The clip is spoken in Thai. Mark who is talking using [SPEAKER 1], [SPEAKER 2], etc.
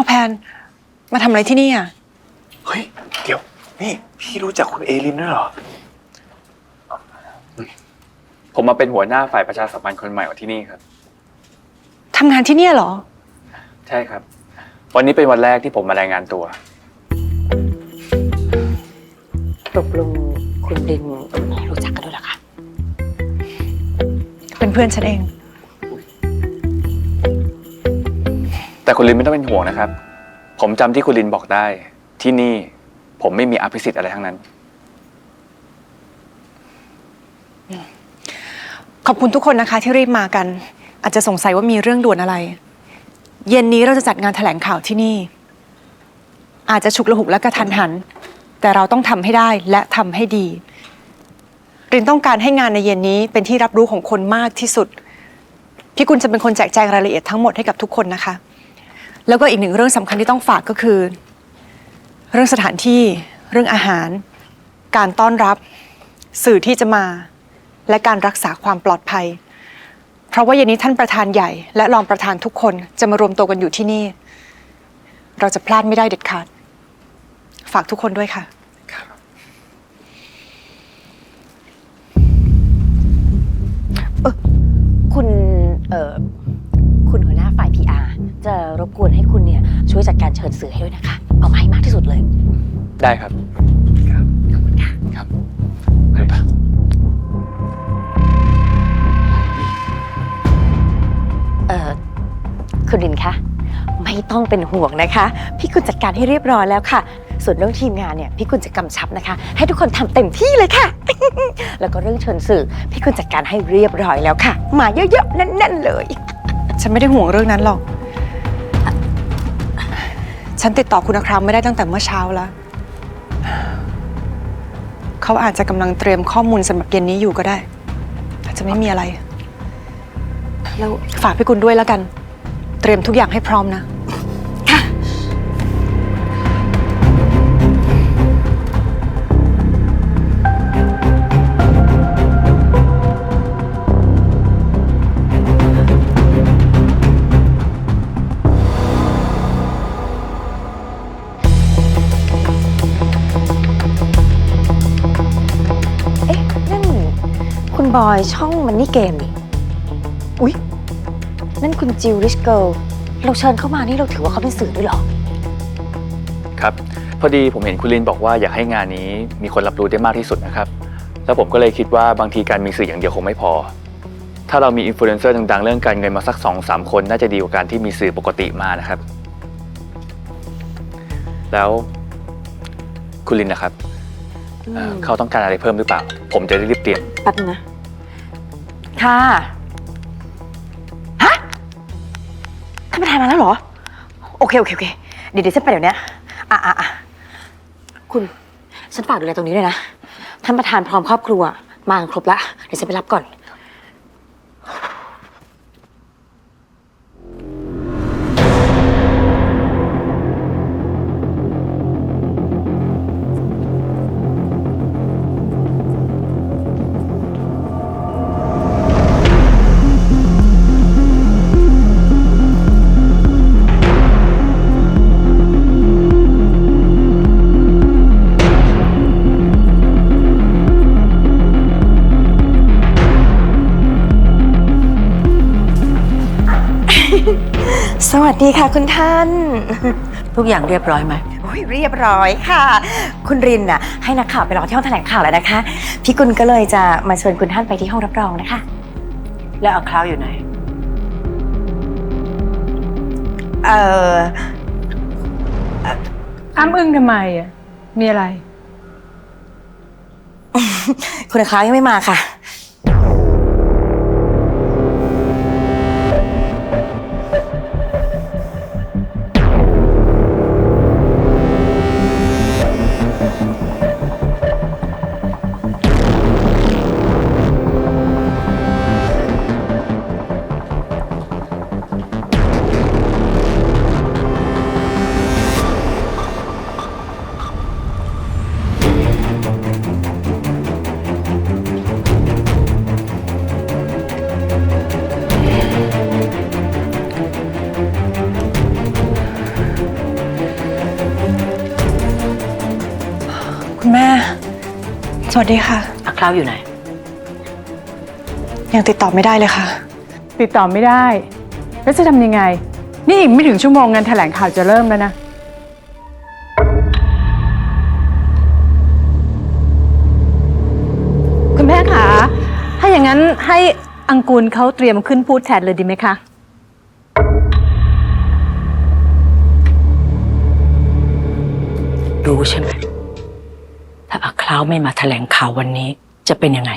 [SPEAKER 1] าวแพน มาทำอะไรที่นี่อะ
[SPEAKER 2] เฮ้ย เดี๋ยว นี่พี่รู้จักคุณเอลินด้วยเหรอ
[SPEAKER 3] ผมมาเป็นหัวหน้าฝ่ายประชาสัมพันธ์คนใหม่ของที่นี่ครับ
[SPEAKER 1] ทำงานที่เนี่ยเหรอ
[SPEAKER 3] ใช่ครับ วันนี้เป็นวันแรกที่ผมมารายงานตัว
[SPEAKER 4] ตกลงคุณดินรู้จักกันด้วยเหรอคะ
[SPEAKER 1] เป็นเพื่อนฉันเอง
[SPEAKER 3] แต่คุณลินไม่ต้องเป็นห่วงนะครับ ผมจำที่คุณลินบอกได้ ที่นี่ผมไม่มีอภิสิทธิ์อะไรทั้งนั้น
[SPEAKER 1] ขอบคุณทุกคนนะคะที่รีบมากัน อาจจะสงสัยว่ามีเรื่องด่วนอะไร เย็นนี้เราจะจัดงานแถลงข่าวที่นี่ อาจจะฉุกละหุกและกระทันหัน แต่เราต้องทำให้ได้และทำให้ดี รินต้องการให้งานในเย็นนี้เป็นที่รับรู้ของคนมากที่สุด พี่กุลจะเป็นคนแจกแจงรายละเอียดทั้งหมดให้กับทุกคนนะคะ แล้วก็อีกหนึ่งเรื่องสำคัญที่ต้องฝากก็คือ เรื่องสถานที่เรื่องอาหาร การต้อนรับ สื่อที่จะมา และการรักษาความปลอดภัย เพราะว่าเย็นนี้ท่านประธานใหญ่ และรองประธานทุกคนจะมารวมตัวกันอยู่ที่นี่ เราจะพลาดไม่ได้เด็ดขาด ฝากทุกคนด้วยค่ะ
[SPEAKER 4] การเชิญสื่อให้ด้วยนะคะ เอามาให้มากที่สุดเลย
[SPEAKER 3] ได้ครับ ครับ ขอบคุณค่ะ ครับไปปะ
[SPEAKER 4] เอ่อ คุณดินคะ ไม่ต้องเป็นห่วงนะคะ พี่คุณจัดการให้เรียบร้อยแล้วค่ะ ส่วนเรื่องทีมงานเนี่ย พี่คุณจะกำชับนะคะ ให้ทุกคนทำเต็มที่เลยค่ะ แล้วก็เรื่องเชิญสื่อ พี่คุณจัดการให้เรียบร้อยแล้วค่ะ มาเยอะๆแน่นๆเลย
[SPEAKER 1] ฉันไม่ได้ห่วงเรื่องนั้นหรอก ฉันติดต่อคุณอัครามไม่ได้ตั้งแต่เมื่อเช้าแล้ว เขาอาจจะกำลังเตรียมข้อมูลสำหรับเย็นนี้อยู่ก็ได้ อาจจะไม่มีอะไร แล้วฝากพี่กุลด้วยแล้วกัน เตรียมทุกอย่างให้พร้อมนะ
[SPEAKER 4] คุณบอยช่องมันนี่เกมนี่อุ๊ย นั่นคุณจิวริชเกิลเราเชิญเข้ามานี่เราถือว่าเขาเป็นสื่อด้วยเหรอ
[SPEAKER 3] ครับ พอดีผมเห็นคุณลินบอกว่าอยากให้งานนี้มีคนรับรู้ได้มากที่สุดนะครับ แล้วผมก็เลยคิดว่าบางทีการมีสื่ออย่างเดียวคงไม่พอ ถ้าเรามีอินฟลูเอนเซอร์ดังๆ เรื่องการเงินมาสักสองสามคน น่าจะดีกว่าการที่มีสื่อปกติมานะครับ แล้วคุณลินนะครับเอ่อเขาต้องการอะไรเพิ่มหรือเปล่า ผมจะได้รีบเตรียม
[SPEAKER 4] แป๊บนึงนะ ค่ะ ฮะ ท่านประธานมาแล้วเหรอ โอเค โอเค โอเค เดี๋ยวเดี๋ยวฉันไปเดี๋ยวนี้อะอะอะคุณ ฉันฝากดูแลตรงนี้เลยนะ ท่านประธานพร้อมครอบครัว มาครบละ เดี๋ยวฉันไปรับก่อน สวัสดีค่ะคุณท่าน
[SPEAKER 5] ทุกอย่างเรียบร้อยไหม
[SPEAKER 4] โอ้ยเรียบร้อยค่ะ คุณรินน่ะให้นักข่าวไปรอที่ห้องแถลงข่าวแล้วนะคะ พี่กุลก็เลยจะมาเชิญคุณท่านไปที่ห้องรับรองนะคะ
[SPEAKER 5] แล้วอังคราวอยู่ไหน
[SPEAKER 4] เออ
[SPEAKER 6] อ้ำอึ้งทำไมอะ มีอะไร
[SPEAKER 4] คุณคล้าวยังไม่มาค่ะ
[SPEAKER 1] วัสดีค่ะ
[SPEAKER 5] อาคราวอยู่ไหน
[SPEAKER 1] ยังติดต่อไม่ได้เลยค่ะ
[SPEAKER 6] ติดต่อไม่ได้ แล้วจะทำยังไง นี่อีกไม่ถึงชั่วโมงงานแถลงข่าวจะเริ่มแล้วนะ คุณแม่คะ ถ้าอย่างนั้นให้อังกูลเขาเตรียมขึ้นพูดแทนเลยดีไหมคะ
[SPEAKER 5] รู้ใช่ไหม ถ้าอาคราวไม่มาแถลงข่าววันนี้จะเป็นยังไง